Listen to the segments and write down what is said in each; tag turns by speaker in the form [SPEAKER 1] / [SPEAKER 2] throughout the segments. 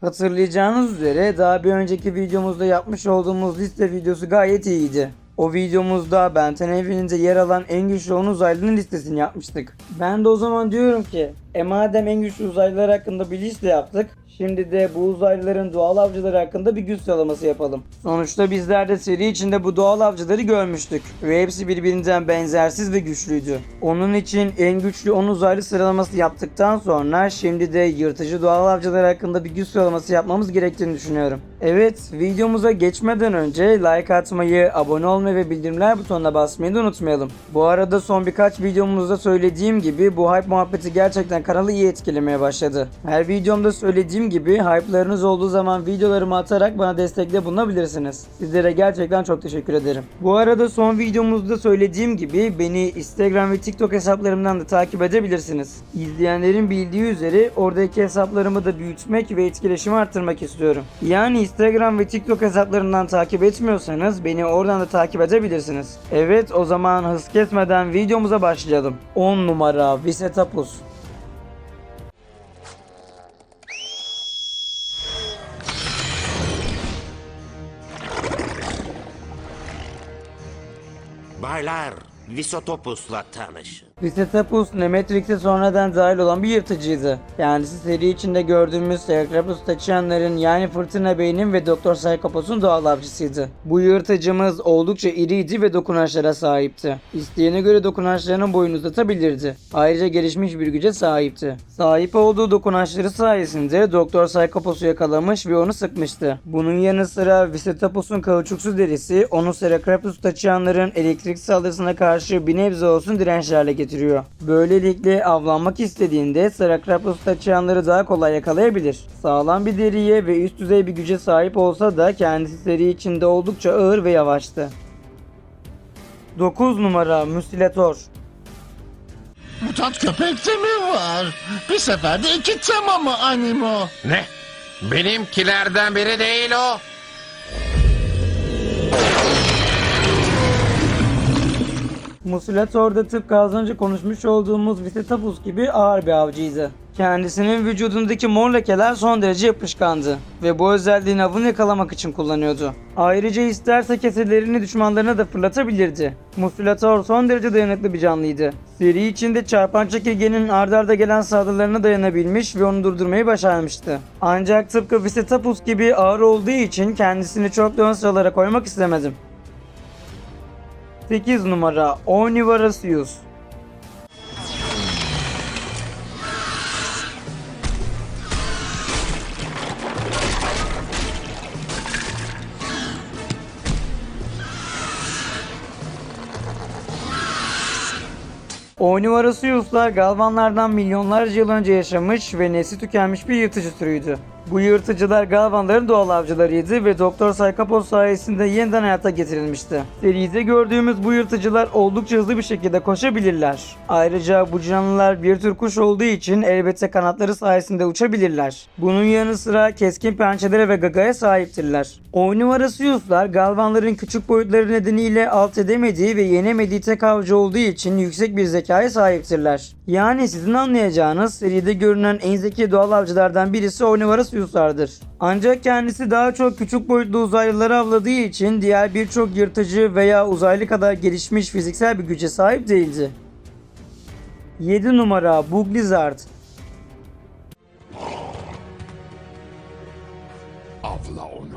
[SPEAKER 1] Hatırlayacağınız üzere daha bir önceki videomuzda yapmış olduğumuz liste videosu gayet iyiydi. O videomuzda Benten evreninde yer alan en güçlü 10 uzaylının listesini yapmıştık. Ben de o zaman diyorum ki, e madem en güçlü uzaylılar hakkında bir liste yaptık, şimdi de bu uzaylıların doğal avcıları hakkında bir güç sıralaması yapalım. Sonuçta bizler de seri içinde bu doğal avcıları görmüştük ve hepsi birbirinden benzersiz ve güçlüydü. Onun için en güçlü 10 uzaylı sıralaması yaptıktan sonra şimdi de yırtıcı doğal avcılar hakkında bir güç sıralaması yapmamız gerektiğini düşünüyorum. Evet, videomuza geçmeden önce like atmayı, abone olmayı ve bildirimler butonuna basmayı da unutmayalım. Bu arada son birkaç videomuzda söylediğim gibi bu hype muhabbeti gerçekten kanalı iyi etkilemeye başladı. Her videomda söylediğim gibi hype'larınız olduğu zaman videolarımı atarak bana destekte bulunabilirsiniz. Sizlere gerçekten çok teşekkür ederim. Bu arada son videomuzda söylediğim gibi beni Instagram ve TikTok hesaplarımdan da takip edebilirsiniz. İzleyenlerin bildiği üzere oradaki hesaplarımı da büyütmek ve etkileşimi arttırmak istiyorum. Yani Instagram ve TikTok hesaplarından takip etmiyorsanız beni oradan da takip edebilirsiniz. Evet o zaman hız kesmeden videomuza başlayalım. 10 numara Visetapus.
[SPEAKER 2] Baylar, Visotopus'la tanışın.
[SPEAKER 1] Visetapus Nemetrix'e sonradan dahil olan bir yırtıcıydı. Kendisi seri içinde gördüğümüz Cerberus taşıyanların yani Fırtına Bey'in ve Doktor Psychopos'un doğal avcısıydı. Bu yırtıcımız oldukça iriydi ve dokunaçlara sahipti. İsteyene göre dokunaçlarının boyunu uzatabilirdi. Ayrıca gelişmiş bir güce sahipti. Sahip olduğu dokunaçları sayesinde Doktor Psychopos'u yakalamış ve onu sıkmıştı. Bunun yanı sıra Visetapus'un kauçuksu derisi onu Cerberus taşıyanların elektrik saldırısına karşı bir nebze olsun dirençli hale getiriyor. Böylelikle avlanmak istediğinde Cerberus taşıyanları daha kolay yakalayabilir. Sağlam bir deriye ve üst düzey bir güce sahip olsa da kendisi seri içinde oldukça ağır ve yavaştı. 9 numara Müstilator
[SPEAKER 3] Mutant köpek de mi var? Bir seferde iki tema mı animo?
[SPEAKER 4] Ne? Benimkilerden biri değil o.
[SPEAKER 1] Musulator da tıpkı az önce konuşmuş olduğumuz Visetapus gibi ağır bir avcıydı. Kendisinin vücudundaki mor lekeler son derece yapışkandı ve bu özelliğini avını yakalamak için kullanıyordu. Ayrıca isterse keselerini düşmanlarına da fırlatabilirdi. Musulator son derece dayanıklı bir canlıydı. Seri içinde çarpan çekirgenin ardarda gelen saldırılarına dayanabilmiş ve onu durdurmayı başarmıştı. Ancak tıpkı Visetapus gibi ağır olduğu için kendisini çok ön sıralara koymak istemedim. 8 numara Omnivorous Omnivorous Galvanlardan milyonlarca yıl önce yaşamış ve nesli tükenmiş bir yırtıcı türüydü. Bu yırtıcılar Galvanların doğal avcılarıydı ve Doktor Psychopos sayesinde yeniden hayata getirilmişti. Seride gördüğümüz bu yırtıcılar oldukça hızlı bir şekilde koşabilirler. Ayrıca bu canlılar bir tür kuş olduğu için elbette kanatları sayesinde uçabilirler. Bunun yanı sıra keskin pençelere ve gagaya sahiptirler. Omnivorous Galvanların küçük boyutları nedeniyle alt edemediği ve yenemediği tek avcı olduğu için yüksek bir zekaya sahiptirler. Yani sizin anlayacağınız seride görünen en zeki doğal avcılardan birisi Omnivorous Ancak kendisi daha çok küçük boyutlu uzaylıları avladığı için diğer birçok yırtıcı veya uzaylı kadar gelişmiş fiziksel bir güce sahip değildi. 7 numara Buglizard
[SPEAKER 3] Avla onu.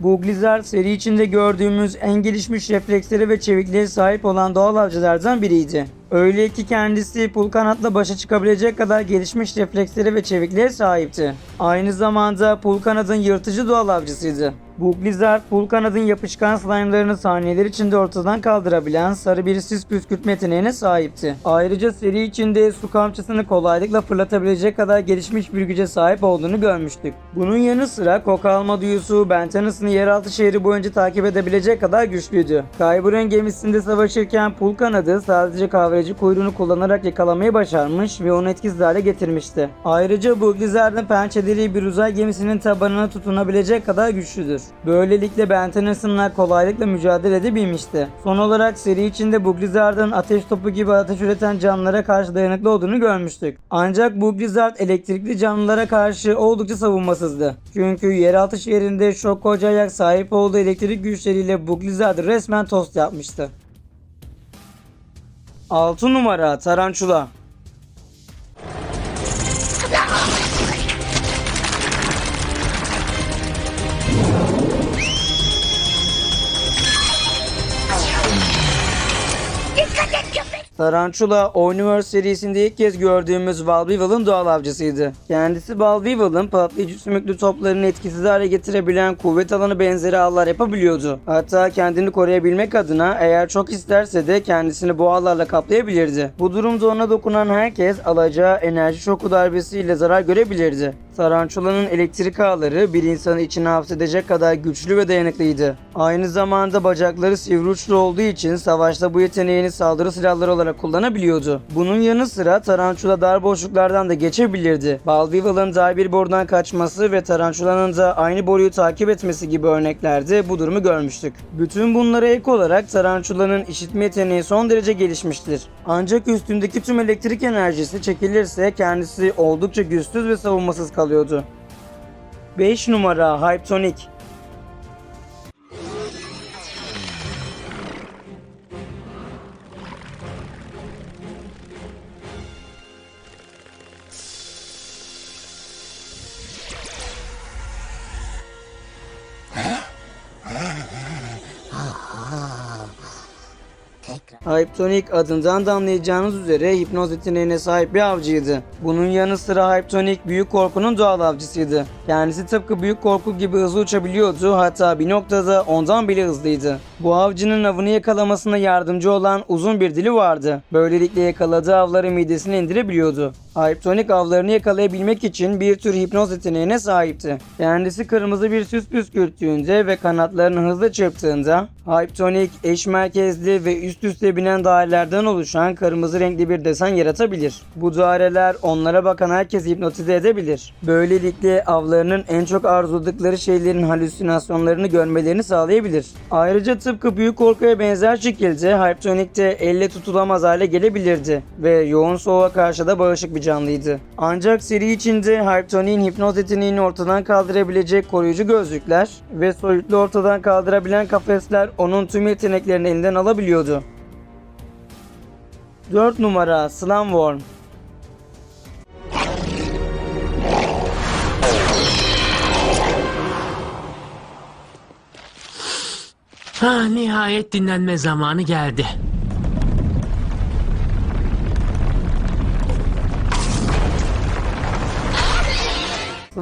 [SPEAKER 1] Bu Blizzard seri içinde gördüğümüz en gelişmiş refleksleri ve çevikliğe sahip olan doğal avcılardan biriydi. Öyle ki kendisi pul kanatla başa çıkabilecek kadar gelişmiş refleksleri ve çevikliğe sahipti. Aynı zamanda pul kanadın yırtıcı doğal avcısıydı. Bu Blizzard pul kanadın yapışkan slime'larını saniyeler içinde ortadan kaldırabilen sarı bir sis püskürtme yeteneğine sahipti. Ayrıca seri içinde su kamçısını kolaylıkla fırlatabilecek kadar gelişmiş bir güce sahip olduğunu görmüştük. Bunun yanı sıra koku alma duyusu Bentenus'un yeraltı şehri boyunca takip edebilecek kadar güçlüydü. Kyber'ın gemisinde savaşırken pul kanadı sadece kavrayıcı aracı kuyruğunu kullanarak yakalamayı başarmış ve onu etkisiz hale getirmişti. Ayrıca bu Blizzard'ın pençeleri bir uzay gemisinin tabanına tutunabilecek kadar güçlüdür. Böylelikle Ben Tennyson'la kolaylıkla mücadele edebilmişti. Son olarak seri içinde bu Blizzard'ın ateş topu gibi ateş üreten canlılara karşı dayanıklı olduğunu görmüştük. Ancak bu Blizzard elektrikli canlılara karşı oldukça savunmasızdı. Çünkü yeraltı şehrinde şok koca ayak sahip olduğu elektrik güçleriyle bu Blizzard'ı resmen tost yapmıştı. 6 numara Tarantula Tarantula, Omniverse serisinde ilk kez gördüğümüz Valweevil'ın doğal avcısıydı. Kendisi Valweevil'ın patlayıcı sümüklü toplarını etkisiz hale getirebilen kuvvet alanı benzeri ağlar yapabiliyordu. Hatta kendini koruyabilmek adına eğer çok isterse de kendisini bu ağlarla kaplayabilirdi. Bu durumda ona dokunan herkes alacağı enerji şoku darbesiyle zarar görebilirdi. Tarantula'nın elektrik ağları bir insanı içine hapsedecek kadar güçlü ve dayanıklıydı. Aynı zamanda bacakları sivri uçlu olduğu için savaşta bu yeteneğini saldırı silahları olarak kullanabiliyordu. Bunun yanı sıra Tarantula dar boşluklardan da geçebilirdi. Balweevil'ın dar bir borudan kaçması ve Tarantula'nın da aynı boruyu takip etmesi gibi örneklerde bu durumu görmüştük. Bütün bunlara ek olarak Tarantula'nın işitme yeteneği son derece gelişmiştir. Ancak üstündeki tüm elektrik enerjisi çekilirse kendisi oldukça güçsüz ve savunmasız kalıyordu. 5 numara Hyptonic Hyptonic adından da anlayacağınız üzere hipnoz yeteneğine sahip bir avcıydı. Bunun yanı sıra Hyptonic büyük korkunun doğal avcısıydı. Kendisi tıpkı büyük korku gibi hızlı uçabiliyordu hatta bir noktada ondan bile hızlıydı. Bu avcının avını yakalamasına yardımcı olan uzun bir dili vardı. Böylelikle yakaladığı avları midesine indirebiliyordu. Hyptonic avlarını yakalayabilmek için bir tür hipnoz yeteneğine sahipti. Kendisi kırmızı bir süs püskürttüğünde ve kanatlarını hızla çırptığında Hyptonic eş merkezli ve üst üste binen dairelerden oluşan kırmızı renkli bir desen yaratabilir. Bu daireler onlara bakan herkesi hipnotize edebilir. Böylelikle avlarının en çok arzuladıkları şeylerin halüsinasyonlarını görmelerini sağlayabilir. Ayrıca tıpkı büyük korkuya benzer şekilde Hyptonic de elle tutulamaz hale gelebilirdi ve yoğun soğuğa karşı da bağışık bir canlıydı. Ancak seri içinde Hyptonic'in hipnoz yeteneğini ortadan kaldırabilecek koruyucu gözlükler ve soyutlu ortadan kaldırabilen kafesler onun tüm yeteneklerini elinden alabiliyordu. 4 numara Slamworm
[SPEAKER 5] Ah nihayet dinlenme zamanı geldi.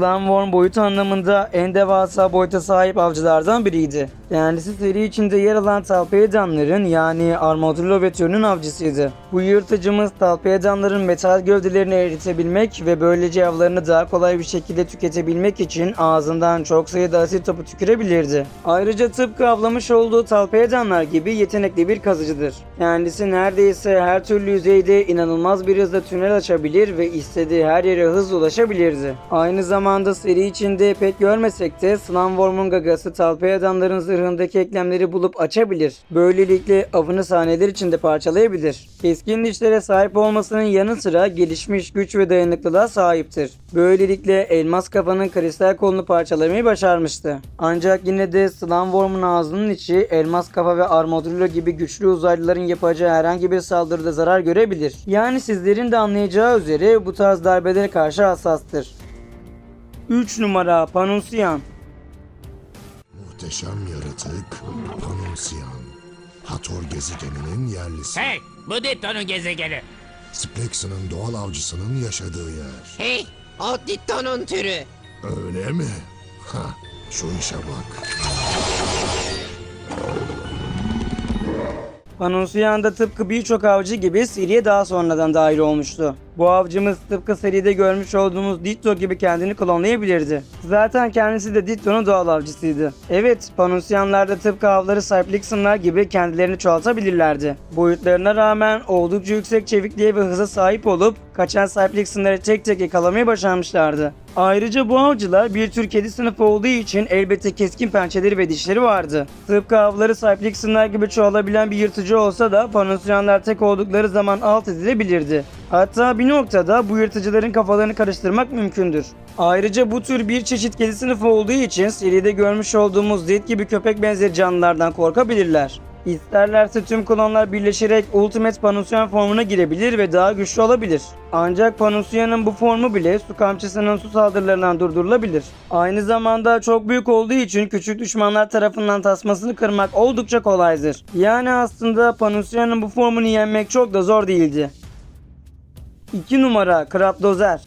[SPEAKER 1] Slamworm boyut anlamında en devasa boyuta sahip avcılardan biriydi. Kendisi seri içinde yer alan Talpeyanların yani Armadillo ve türünün avcısıydı. Bu yırtıcımız Talpeyanların metal gövdelerini eritebilmek ve böylece avlarını daha kolay bir şekilde tüketebilmek için ağzından çok sayıda asit topu tükürebilirdi. Ayrıca tıpkı avlamış olduğu Talpeyanlar gibi yetenekli bir kazıcıdır. Kendisi neredeyse her türlü yüzeyde inanılmaz bir hızla tünel açabilir ve istediği her yere hızla ulaşabilirdi. Aynı zamanda seri içinde pek görmesek de Slamworm'un gagası Talpeyanların zırhındaki eklemleri bulup açabilir. Böylelikle avını saniyeler içinde parçalayabilir. Keskin dişlere sahip olmasının yanı sıra gelişmiş güç ve dayanıklılığa sahiptir. Böylelikle elmas kafanın kristal kolunu parçalamayı başarmıştı. Ancak yine de Slamworm'un ağzının içi elmas kafa ve Armadillo gibi güçlü uzaylıların yapacağı herhangi bir saldırıda zarar görebilir. Yani sizlerin de anlayacağı üzere bu tarz darbelere karşı hassastır. 3 numara Panusian
[SPEAKER 6] Muhteşem yaratık Panonsiyan. Hator gezegeninin yerlisi.
[SPEAKER 7] Hey, bu Ditto'nun gezegeni.
[SPEAKER 6] Splex'in doğal avcısının yaşadığı yer.
[SPEAKER 7] Hey, o Ditto'nun türü.
[SPEAKER 6] Öyle mi? Ha, şu işe bak.
[SPEAKER 1] Panusian da tıpkı birçok avcı gibi seriye daha sonradan dahil olmuştu. Bu avcımız tıpkı seride görmüş olduğumuz Ditto gibi kendini klonlayabilirdi. Zaten kendisi de Ditto'nun doğal avcısıydı. Evet, Panusyanlar da tıpkı avları Cyplixonlar gibi kendilerini çoğaltabilirlerdi. Boyutlarına rağmen oldukça yüksek çevikliğe ve hıza sahip olup kaçan Cyplixonları tek tek yakalamayı başarmışlardı. Ayrıca bu avcılar bir tür kedi sınıfı olduğu için elbette keskin pençeleri ve dişleri vardı. Tıpkı avları Cyplixonlar gibi çoğalabilen bir yırtıcı olsa da Panusyanlar tek oldukları zaman alt edilebilirdi. Hatta bir noktada bu yırtıcıların kafalarını karıştırmak mümkündür. Ayrıca bu tür bir çeşit kedi sınıfı olduğu için seride görmüş olduğumuz Zed gibi köpek benzeri canlılardan korkabilirler. İsterlerse tüm klonlar birleşerek Ultimate Panusyan formuna girebilir ve daha güçlü olabilir. Ancak Panusyan'ın bu formu bile su kamçısının su saldırılarından durdurulabilir. Aynı zamanda çok büyük olduğu için küçük düşmanlar tarafından tasmasını kırmak oldukça kolaydır. Yani aslında Panusyan'ın bu formunu yenmek çok da zor değildi. 2 numara Krapdozer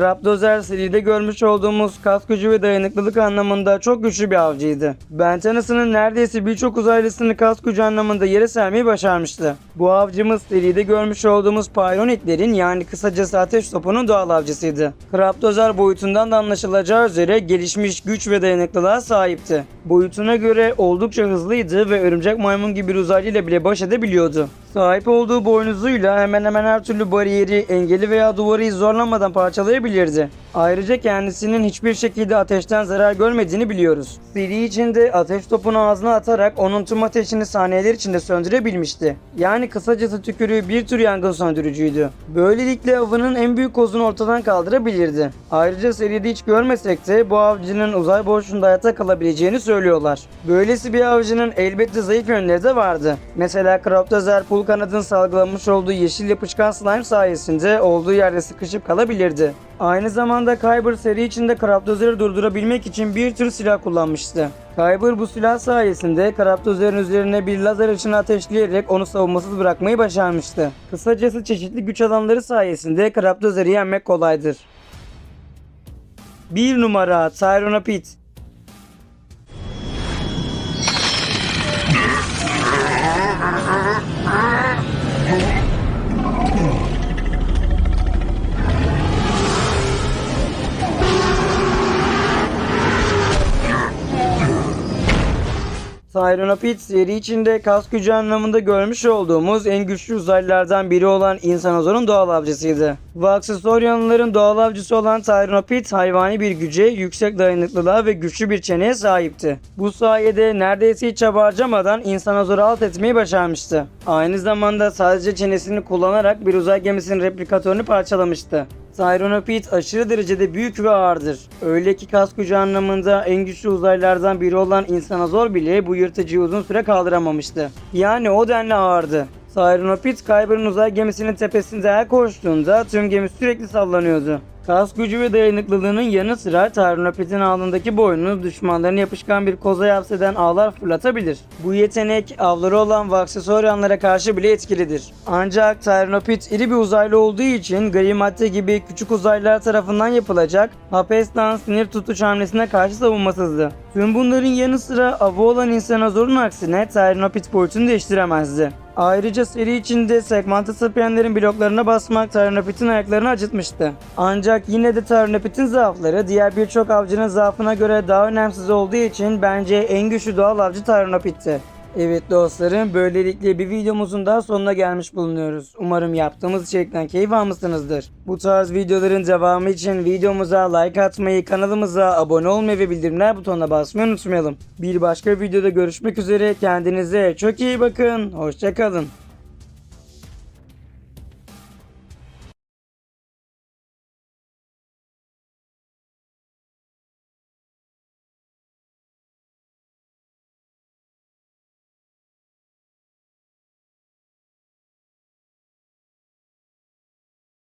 [SPEAKER 1] Krapdozer seride görmüş olduğumuz kas gücü ve dayanıklılık anlamında çok güçlü bir avcıydı. Ben Tennyson'ın neredeyse birçok uzaylısını kas gücü anlamında yere sermeyi başarmıştı. Bu avcımız seride görmüş olduğumuz Pyronitlerin yani kısacası ateş topunun doğal avcısıydı. Krapdozer boyutundan da anlaşılacağı üzere gelişmiş güç ve dayanıklılığa sahipti. Boyutuna göre oldukça hızlıydı ve örümcek maymun gibi bir uzaylıyla bile baş edebiliyordu. Sahip olduğu boynuzuyla hemen hemen her türlü bariyeri, engeli veya duvarı zorlamadan parçalayabilirdi. Ayrıca kendisinin hiçbir şekilde ateşten zarar görmediğini biliyoruz. Seri içinde ateş topunu ağzına atarak onun tüm ateşini saniyeler içinde söndürebilmişti. Yani kısacası tükürüğü bir tür yangın söndürücüydü. Böylelikle avının en büyük kozunu ortadan kaldırabilirdi. Ayrıca seride hiç görmesek de bu avcının uzay boşluğunda hayatta kalabileceğini söylüyorlar. Böylesi bir avcının elbette zayıf yönleri de vardı. Mesela Kraptozer pul kanadın salgılamış olduğu yeşil yapışkan slime sayesinde olduğu yerde sıkışıp kalabilirdi. Aynı zamanda Kyber seri içinde Kraptozer'i durdurabilmek için bir tür silah kullanmıştı. Kyber bu silah sayesinde Kraptozer'in üzerine bir lazer ışını ateşleyerek onu savunmasız bırakmayı başarmıştı. Kısacası çeşitli güç alanları sayesinde Kraptozer'i yenmek kolaydır. 1 numara Tyranopit Tyranopid seri içinde kas gücü anlamında görmüş olduğumuz en güçlü uzaylılardan biri olan İnsanozor'un doğal avcısıydı. Vaxasaurianların doğal avcısı olan Tyranopid hayvani bir güce, yüksek dayanıklılığa ve güçlü bir çeneye sahipti. Bu sayede neredeyse hiç çaba harcamadan İnsanozor'u alt etmeyi başarmıştı. Aynı zamanda sadece çenesini kullanarak bir uzay gemisinin replikatörünü parçalamıştı. Tyranopid aşırı derecede büyük ve ağırdır. Öyle ki kas gücü anlamında en güçlü uzaylılardan biri olan İnsanozor bile bu yırtıcıyı uzun süre kaldıramamıştı. Yani o denli ağırdı. Tyranopid Kyber'ın uzay gemisinin tepesinde her koştuğunda tüm gemi sürekli sallanıyordu. Kas gücü ve dayanıklılığının yanı sıra Tyranopid'in alnındaki boynunu düşmanlarını yapışkan bir koza hapseden ağlar fırlatabilir. Bu yetenek avları olan Vaxasaurianlara karşı bile etkilidir. Ancak Tyranopid iri bir uzaylı olduğu için gri madde gibi küçük uzaylılar tarafından yapılacak Hapestan sinir tutuş hamlesine karşı savunmasızdı. Tüm bunların yanı sıra avı olan İnsanozor'un aksine Tyranopid boyutunu değiştiremezdi. Ayrıca seri içinde segmantı sapiyenlerin bloklarına basmak Tyranopid'in ayaklarını acıtmıştı. Ancak yine de Tyranopid'in zaafları diğer birçok avcının zaafına göre daha önemsiz olduğu için bence en güçlü doğal avcı Tyranopid'ti. Evet dostlarım böylelikle bir videomuzun daha sonuna gelmiş bulunuyoruz. Umarım yaptığımız içerikten keyif almışsınızdır. Bu tarz videoların devamı için videomuza like atmayı, kanalımıza abone olmayı ve bildirimler butonuna basmayı unutmayalım. Bir başka videoda görüşmek üzere kendinize çok iyi bakın. Hoşçakalın.